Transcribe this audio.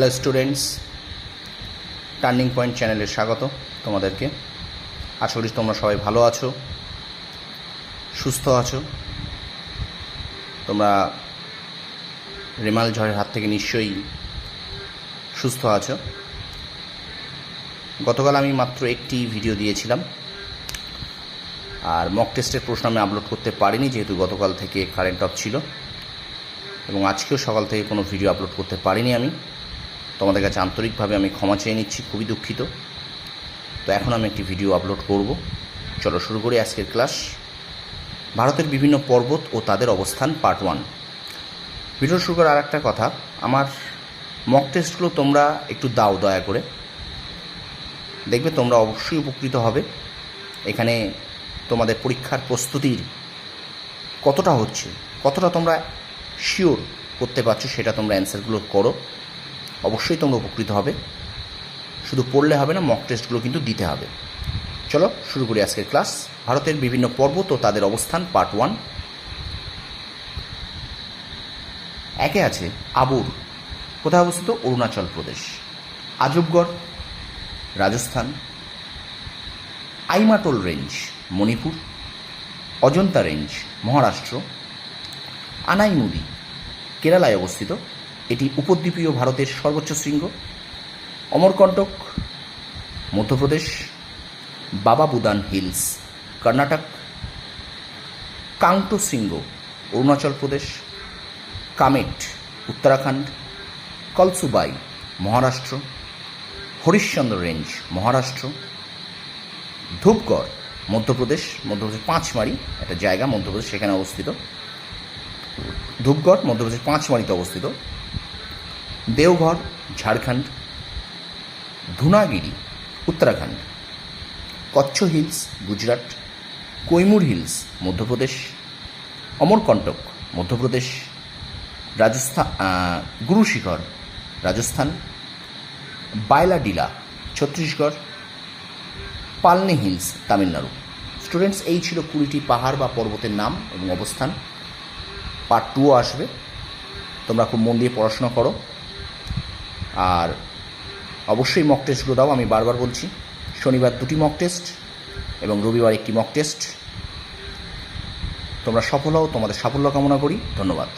Hello students turning point চ্যানেলে স্বাগত তোমাদেরকে। আশা করি তোমরা সবাই ভালো আছো, সুস্থ আছো। তোমরা রেমাল ঝড়ের হাত থেকে নিশ্চয়ই সুস্থ আছো। গতকাল আমি মাত্র একটি ভিডিও দিয়েছিলাম, আর মক টেস্টের প্রশ্ন আমি আপলোড করতে পারিনি, যেহেতু গতকাল থেকে কারেন্ট অফ ছিল, এবং আজকেও সকাল থেকে কোনো ভিডিও আপলোড করতে পারিনি আমি। তোমাদের কাছে আন্তরিকভাবে আমি ক্ষমা চেয়ে নিচ্ছি, খুবই দুঃখিত। তো এখন আমি একটি ভিডিও আপলোড করব। চলো শুরু করি আজকের ক্লাস। ভারতের বিভিন্ন পর্বত ও তাদের অবস্থান পার্ট ওয়ান ভিডিও শুরু করার আর একটা কথা, আমার মক টেস্টগুলো তোমরা একটু দাও দয়া করে। দেখবে তোমরা অবশ্যই উপকৃত হবে। এখানে তোমাদের পরীক্ষার প্রস্তুতির কতটা হচ্ছে, কতটা তোমরা শিওর করতে পারছ সেটা তোমরা অ্যান্সারগুলো করো। অবশ্যই তোমরা উপকৃত হবে। শুধু পড়লে হবে না মক টেস্টগুলো কিন্তু দিতে হবে। চলো শুরু করি আজকের ক্লাস ভারতের বিভিন্ন পর্বত ও তাদের অবস্থান পার্ট ওয়ান একে আছে আবুর, কোথায় অবস্থিত? অরুণাচল প্রদেশ। আজবগড় রাজস্থান। আইমাটোল রেঞ্জ মণিপুর। অজন্তা রেঞ্জ মহারাষ্ট্র। আনাইমুদি কেরালায় অবস্থিত। এটি উপদ্বীপীয় ভারতের সর্বোচ্চ শৃঙ্গ অমরকণ্টক মধ্যপ্রদেশ, বাবা বুদান হিলস, কর্ণাটক, কাংটো শৃঙ্গ, অরুণাচল প্রদেশ, কামেট, উত্তরাখণ্ড, কলসুবাই, মহারাষ্ট্র, হরিশ্চন্দ্র রেঞ্জ, মহারাষ্ট্র, ধূপগড়, মধ্যপ্রদেশ মধ্যপ্রদেশ পাঁচমারি, একটা জায়গা মধ্যপ্রদেশ সেখানে অবস্থিত, ধূপগড় মধ্যপ্রদেশ পাঁচমারিতে অবস্থিত Deoghar, Jharkhand, Dhunagiri, Uttarakhand Kutch hills, Gujarat, Kaimur hills, Madhya Pradesh Amarkantak Madhya Pradesh Rajasthan Guru Shikhar, Rajasthan Bailadila Chhattisgarh, Palni hills, Tamil Nadu. Students, এই ছিল কুড়িটি পাহাড় বা পর্বতের নাম এবং অবস্থান। পার্ট টুও আসবে। তোমরা খুব মন দিয়ে পড়াশোনা করো। আর অবশ্যই মক টেস্টগুলো দাও, আমি বারবার বলছি। শনিবার দুটি মক টেস্ট এবং রবিবার একটি মক টেস্ট তোমরা সফল হও, তোমাদের সাফল্য কামনা করি। ধন্যবাদ।